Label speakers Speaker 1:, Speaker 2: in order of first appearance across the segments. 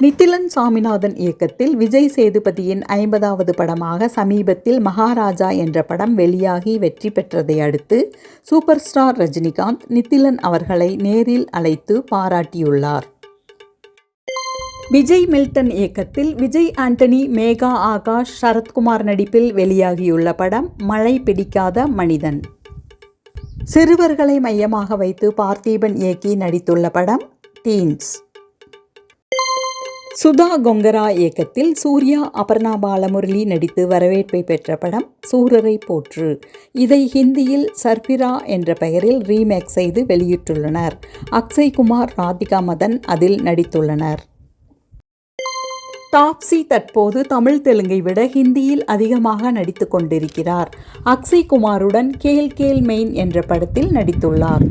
Speaker 1: நித்திலன் சாமிநாதன் இயக்கத்தில் விஜய் சேதுபதியின் ஐம்பதாவது படமாக சமீபத்தில் மகாராஜா என்ற படம் வெளியாகி வெற்றி பெற்றதை அடுத்து சூப்பர் ஸ்டார் ரஜினிகாந்த் நித்திலன் அவர்களை நேரில் அழைத்து பாராட்டியுள்ளார். விஜய் மில்டன் இயக்கத்தில் விஜய் ஆண்டனி மேகா ஆகாஷ் சரத்குமார் நடிப்பில் வெளியாகியுள்ள படம் மழை பிடிக்காத மனிதன். சிறுவர்களை மையமாக வைத்து பார்த்தீபன் இயக்கி நடித்துள்ள படம் டீன்ஸ் சுதா கொங்கரா இயக்கத்தில் சூர்யா அபர்ணா பாலமுரளி நடித்து வரவேற்பை பெற்ற படம் சூரரை போற்று. இதை ஹிந்தியில் சர்பிரா என்ற பெயரில் ரீமேக் செய்து வெளியிட்டுள்ளனர். அக்ஷய் குமார் ராதிகா மதன் அதில் நடித்துள்ளனர். டாப்ஸி தற்போது தமிழ் தெலுங்கை விட ஹிந்தியில் அதிகமாக நடித்து கொண்டிருக்கிறார். அக்ஷய் குமாருடன் கேல் கேல் மெயின் என்ற படத்தில் நடித்துள்ளார்.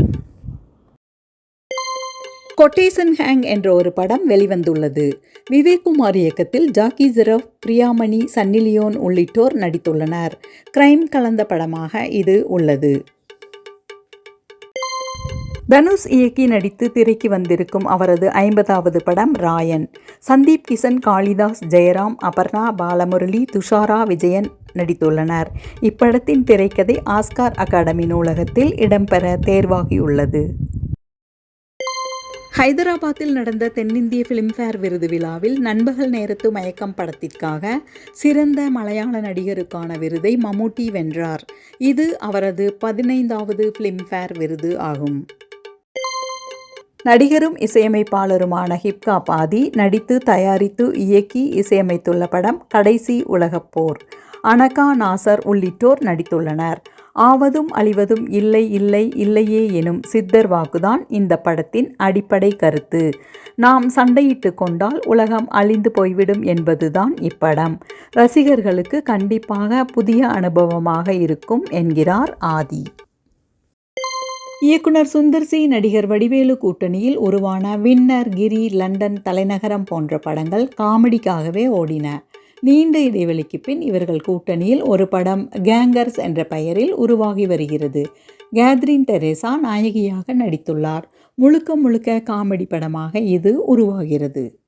Speaker 1: கொட்டேசன் ஹேங் என்ற ஒரு படம் வெளிவந்துள்ளது. விவேக்குமார் இயக்கத்தில் ஜாக்கி ஜெரப் பிரியாமணி சன்னி லியோன் உள்ளிட்டோர் நடித்துள்ளனர். கிரைம் கலந்த படமாக இது உள்ளது. தனுஷ் இயக்கி நடித்து திரைக்கு வந்திருக்கும் அவரது ஐம்பதாவது படம் ராயன். சந்தீப் கிஷன் காளிதாஸ் ஜெயராம் அபர்ணா பாலமுரளி துஷாரா விஜயன் நடித்துள்ளனர். இப்படத்தின் திரைக்கதை ஆஸ்கார் அகாடமி நூலகத்தில் இடம்பெற தேர்வாகியுள்ளது. ஹைதராபாத்தில் நடந்த தென்னிந்திய ஃபிலிம்ஃபேர் விருது விழாவில் நண்பகல் நேரத்து மயக்கம் படத்திற்காக சிறந்த மலையாள நடிகருக்கான விருதை மம்முட்டி வென்றார். இது அவரது பதினைந்தாவது ஃபிலிம்ஃபேர் விருது ஆகும். நடிகரும் இசையமைப்பாளருமான ஹிப்காப் ஆதி நடித்து தயாரித்து இயக்கி இசையமைத்துள்ள படம் கடைசி உலகப் போர். அனகா நாசர் உள்ளிட்டோர் நடித்துள்ளனர். ஆவதும் அழிவதும் இல்லை இல்லை இல்லையே எனும் சித்தர் வாக்குதான் இந்த படத்தின் அடிப்படை கருத்து. நாம் சண்டையிட்டு கொண்டால் உலகம் அழிந்து போய்விடும் என்பதுதான் இப்படம். ரசிகர்களுக்கு கண்டிப்பாக புதிய அனுபவமாக இருக்கும் என்கிறார் ஆதி. இயக்குனர் சுந்தர் சி நடிகர் வடிவேலு கூட்டணியில் உருவான வின்னர் கிரி லண்டன் தலைநகரம் போன்ற படங்கள் காமெடிக்காகவே ஓடின. நீண்ட இடைவெளிக்கு பின் இவர்கள் கூட்டணியில் ஒரு படம் கேங்கர்ஸ் என்ற பெயரில் உருவாகி வருகிறது. கேத்ரின் தெரேசா நாயகியாக நடித்துள்ளார். முழுக்க முழுக்க காமெடி படமாக இது உருவாகிறது.